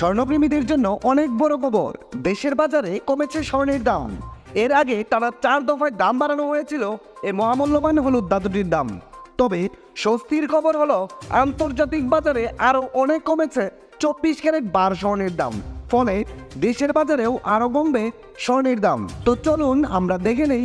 স্বর্ণপ্রেমীদের জন্য অনেক বড় খবর দেশের বাজারে কমেছে স্বর্ণের দাম। এর আগে টানা চার দফায় দাম বাড়ানো হয়েছিল, এ মহামূল্যবান হলুদ ধাতুটির দাম। তবে স্বস্তির খবর হলো, আন্তর্জাতিক বাজারে আরও অনেক কমেছে, চব্বিশ ক্যারেট বার স্বর্ণের দাম। ফলে দেশের বাজারেও আরও কমবে স্বর্ণের দাম। তো চলুন আমরা দেখে নেই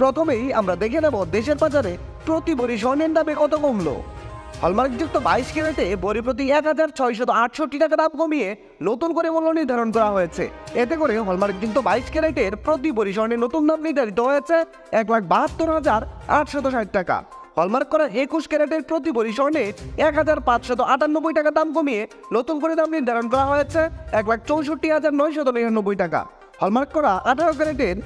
প্রথমেই আমরা দেখে নেব দেশের বাজারে প্রতি ভরি স্বর্ণের দামে কত কমলো। হলমার্কযুক্ত বাইশ ক্যারেটে বড়ি প্রতি এক হাজার ছয়শত আটষট্টি টাকা দাম কমিয়ে নতুন করে মূল্য নির্ধারণ করা হয়েছে। এতে করে হলমার্কযুক্ত বাইশ ক্যারেটের প্রতি বড়ি স্বর্ণের নতুন দাম নির্ধারিত হয়েছে এক লাখ বাহাত্তর হাজার আটশত ষাট টাকা। হলমার্ক করা একুশ ক্যারেটের প্রতি বড়ি স্বর্ণে এক হাজার পাঁচশত আটানব্বই টাকা দাম কমিয়ে নতুন করে দাম নির্ধারণ করা হয়েছে এক লাখ চৌষট্টি হাজার নয়শত নিরানব্বই টাকা। হলমার্ক করা আঠারো ক্যারেটের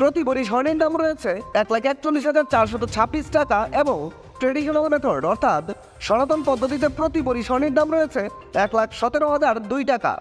প্রতি বড়ি স্বর্ণের দাম রয়েছে এক লাখ একচল্লিশ হাজার চারশত ছাব্বিশ টাকা এবং ট্রেডিশনাল মেথড অর্থাৎ সনাতন পদ্ধতিতে প্রতি বড়ি স্বর্ণের দাম রয়েছে এক লাখ সতেরো হাজার দুই টাকা।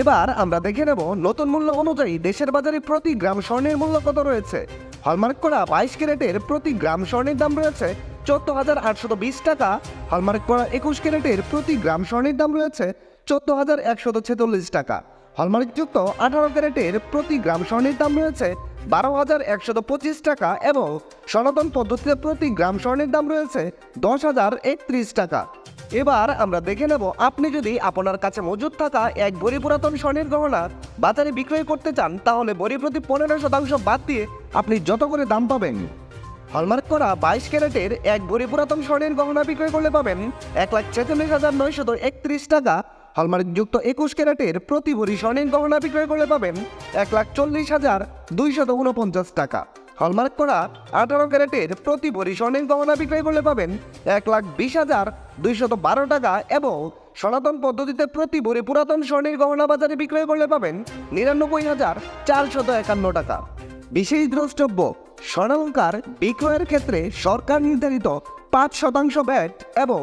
এবার আমরা দেখে নেব নতুন মূল্য অনুযায়ী দেশের বাজারে প্রতি গ্রাম স্বর্ণের মূল্য কত রয়েছে। হলমার্ক করা বাইশ ক্যারেটের প্রতি গ্রাম স্বর্ণের দাম রয়েছে চোদ্দ হাজার আটশত বিশ টাকা। হলমার্ক করা একুশ ক্যারেটের প্রতি গ্রাম স্বর্ণের দাম রয়েছে চোদ্দ হাজার একশত ছেচল্লিশ টাকা। হলমার্কযুক্ত আঠারো ক্যারেটের প্রতি গ্রাম স্বর্ণের দাম রয়েছে বারো হাজার একশত পঁচিশ টাকা এবং সনাতন পদ্ধতিতে প্রতি গ্রাম স্বর্ণের দাম রয়েছে দশ হাজার একত্রিশ টাকা। এবার আমরা দেখে নেব, আপনি যদি আপনার কাছে মজুদ থাকা এক বড়ি পুরাতন স্বর্ণের গহনা বাজারে বিক্রয় করতে চান, তাহলে বড়ি প্রতি পনেরো শতাংশ বাদ দিয়ে আপনি যত করে দাম পাবেন? হলমার্ক করা বাইশ ক্যারেটের এক ভরি পুরাতন স্বর্ণের গহনা বিক্রয় করলে পাবেন এক লাখ ছেচল্লিশ হাজার নয়শত একত্রিশ টাকা হলমার্ক যুক্ত একুশ ক্যারেটের প্রতি ভরি স্বর্ণের গহনা বিক্রয় করলে পাবেন এক লাখ চল্লিশ হাজার দুইশত উনপঞ্চাশ টাকা। হলমার্ক করা আঠারো ক্যারেটের প্রতি ভরি স্বর্ণের গহনা বিক্রয় করলে পাবেন এক লাখ বিশ হাজার দুইশত বারো টাকা এবং সনাতন পদ্ধতিতে প্রতি ভরি পুরাতন স্বর্ণের গহনা বাজারে বিক্রয় করলে পাবেন নিরানব্বই হাজার চারশত একান্ন টাকা। বিশেষ দ্রষ্টব্য, স্বর্ণালঙ্কার বিক্রয়ের ক্ষেত্রে সরকার নির্ধারিত পাঁচ শতাংশ ব্যাট এবং